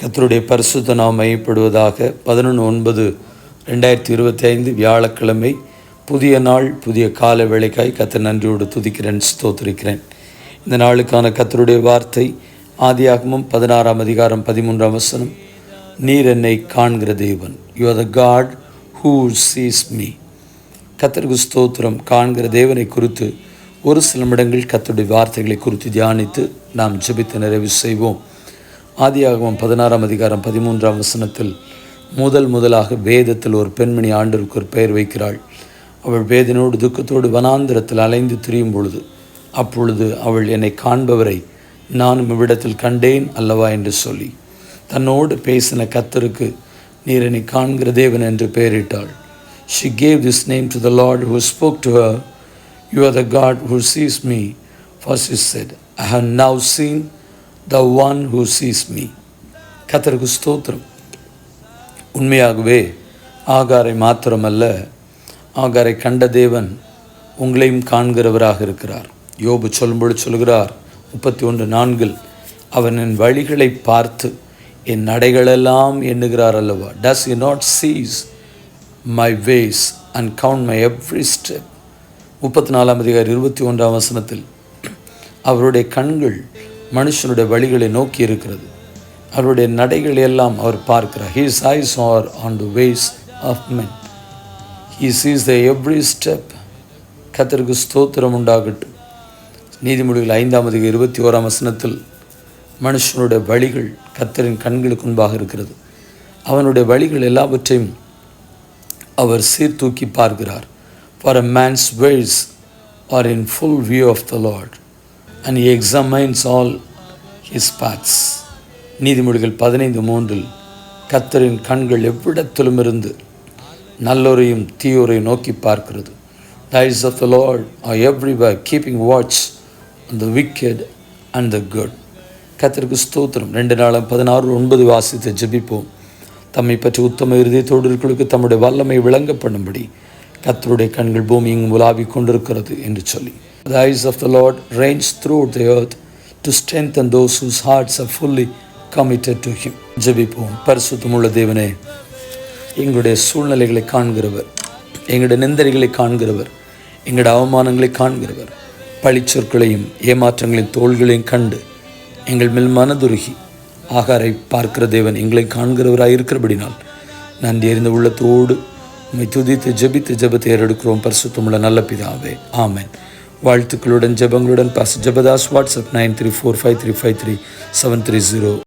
கத்தருடைய பரிசுத்த நாம் மையப்படுவதாக பதினொன்று ஒன்பது ரெண்டாயிரத்தி இருபத்தி ஐந்து வியாழக்கிழமை புதிய நாள் புதிய கால வேலைக்காய் கத்த நன்றியோடு துதிக்கிறேன் ஸ்தோத்திருக்கிறேன். இந்த நாளுக்கான கத்தருடைய வார்த்தை ஆதியாகமும் பதினாறாம் அதிகாரம் பதிமூன்றாம் வசனம் நீர் என்னை காண்கிற தேவன். You are the God who sees me கத்தருக்கு ஸ்தோத்திரம். காண்கிற தேவனை குறித்து ஒரு சில நிமிடங்கள் கத்தருடைய வார்த்தைகளை குறித்து தியானித்து நாம் ஜெபித்து நிறைவு செய்வோம். ஆதியாகவும் பதினாறாம் அதிகாரம் பதிமூன்றாம் வசனத்தில் முதல் முதலாக வேதத்தில் ஒரு பெண்மணி ஆண்டிற்கு ஒரு பெயர் வைக்கிறாள். அவள் வேதனோடு துக்கத்தோடு வனாந்திரத்தில் அலைந்து திரியும் பொழுது அப்பொழுது அவள் என்னை காண்பவரை நானும் இவ்விடத்தில் கண்டேன் அல்லவா என்று சொல்லி தன்னோடு பேசின கத்தருக்கு நீர் என்னை காண்கிற தேவன் என்று பெயரிட்டாள். She gave this name to the Lord who spoke to her you are the God who sees me first is said I have now seen the one who sees me கத்தருக்கு ஸ்தோத்திரம். உண்மையாகவே ஆகாரை மாத்திரமல்ல ஆகாரை கண்ட தேவன் உங்களையும் காண்கிறவராக இருக்கிறார். யோபு சொல்லும்பொழுது சொல்கிறார் முப்பத்தி ஒன்று நான்கில் அவன் என் வழிகளை பார்த்து என் நடைகளெல்லாம் எண்ணுகிறார் அல்லவா? Does you not sees my ways and count my every step முப்பத்தி நாலாம் அதிகாரி இருபத்தி ஒன்றாம் வசனத்தில் அவருடைய கண்கள் மனுஷனுடைய வழிகளை நோக்கி இருக்கிறது. அவருடைய நடைகளை எல்லாம் அவர் பார்க்கிறார். His eyes are on the ways of men he sees the every step கத்தருக்கு ஸ்தோத்திரம் உண்டாகட்டும். நீதிமொழிகள் ஐந்தாம் அதிக இருபத்தி ஓராம் வசனத்தில் மனுஷனுடைய வழிகள் கத்தரின் கண்களுக்கு முன்பாக இருக்கிறது. அவனுடைய வழிகள் எல்லாவற்றையும் அவர் சீர்தூக்கி பார்க்கிறார். For a man's ways are in full view of the Lord and he examines all his paths நீதிமொழிகள் பதினைந்து மூன்றில் கத்தரின் கண்கள் எவ்விடத்திலும் இருந்து நல்லோரையும் தீயோரையும் நோக்கி பார்க்கிறது. The of the Lord are everywhere keeping watch the wicked and the good கத்தருக்கு ஸ்தோத்திரம். ரெண்டு நாளும் பதினாறு ஒன்பது வாசித்து ஜெபிப்போம். தம்மை பற்றி உத்தம இருதயத்தோடு இருக்கிறவர்களுக்கு தம்முடைய வல்லமை விளங்க பண்ணும்படி கத்தருடைய கண்கள் பூமி இங்கு உலாவிக் கொண்டிருக்கிறது என்று சொல்லி. The eyes of the Lord range throughout the earth to strengthen those whose hearts are fully committed to Him. ஜெபிப்போம். பரிசுத்தமுள்ள தேவனே எங்களுடைய சூழ்நிலைகளை காண்கிறவர் எங்களுடைய நிந்தரிகளை காண்கிறவர் எங்களுடைய அவமானங்களை காண்கிறவர் பழிச்சொற்களையும் ஏமாற்றங்களின் தோள்களையும் கண்டு எங்கள் மேல் மனதுருகி ஆகாரை பார்க்கிற தேவன் எங்களை காண்கிறவராக இருக்கிறபடினால் நன்றி அறிந்த உள்ளத்தோடு துதித்து ஜெபித்து ஜபத்தை ஏறெடுக்கிறோம். பரிசுத்தமுள்ள நல்ல பிதாவே. ஆமேன். வாழ்த்துக்களுடன் ஜபங்களுடன் pass Jebadas WhatsApp nine three four five three five three seven three zero